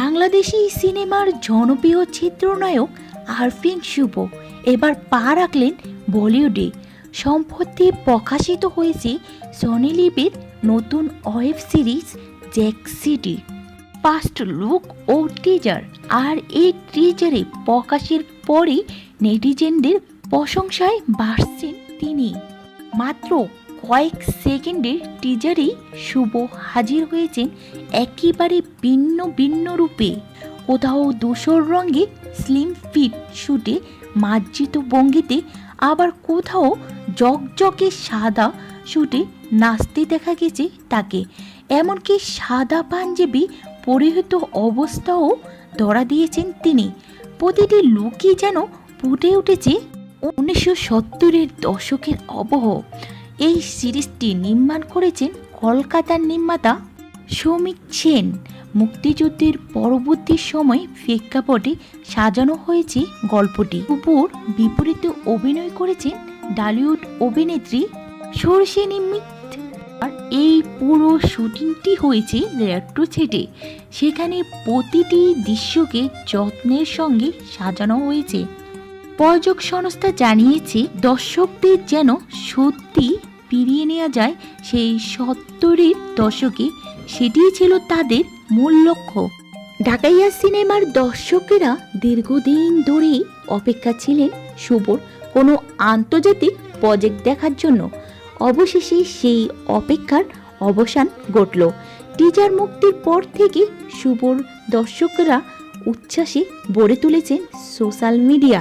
বাংলাদেশি সিনেমার জনপ্রিয় চিত্রনায়ক আরফিন শুভ এবার পা রাখলেন বলিউডে। সম্প্রতি প্রকাশিত হয়েছে সনি লিভির নতুন web series Jack City. First look ও টিজার আর এই টিজারে প্রকাশের পরেই নেটিজেনদের প্রশংসায় বাড়ছেন তিনি। মাত্র কয়েক সেকেন্ডের টিজারেই শুভ হাজির হয়েছেন একেবারে ভিন্ন ভিন্ন রূপে। কোথাও ধূসর রঙে স্লিম ফিট শুটে মার্জিত ভঙ্গিতে, আবার কোথাও জকজকে সাদা শুটে নাচতে দেখা গেছে তাকে। এমনকি সাদা পাঞ্জাবি পরিহিত অবস্থাও ধরা দিয়েছেন তিনি। প্রতিটি লুকই যেন ফুটে উঠেছে উনিশশো সত্তরের দশকের অবহ এই সিরিজটি নির্মাণ করেছেন কলকাতার নির্মাতা সৌমিক সেন। মুক্তিযুদ্ধের পরবর্তী সময় প্রেক্ষাপটে সাজানো হয়েছে গল্পটি। উপর বিপরীতে অভিনয় করেছেন ডালিউড অভিনেত্রী সরষিনী মিত আর এই পুরো শুটিংটি হয়েছে রেট্রো ছেটে। সেখানে প্রতিটি দৃশ্যকে যত্নের সঙ্গে সাজানো হয়েছে। প্রযোজক সংস্থা জানিয়েছে, দর্শকদের যেন সত্যি নেওয়া যায়, সেই সত্তরের দশকে সেটিই ছিল তাদের মূল লক্ষ্য। ঢাকাইয়া সিনেমার দর্শকেরা দীর্ঘদিন ধরেই অপেক্ষা ছিলেন শুভর কোনো আন্তর্জাতিক প্রজেক্ট দেখার জন্য। অবশেষে সেই অপেক্ষার অবসান ঘটল। টিজার মুক্তির পর থেকে শুভর দর্শকরা উচ্ছ্বাসে ভরে তুলেছেন সোশ্যাল মিডিয়া।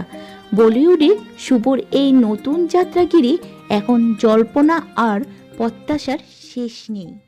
বলিউডে শুভর এই নতুন যাত্রাগিরি এখন জল্পনা আর প্রত্যাশার শেষ নেই।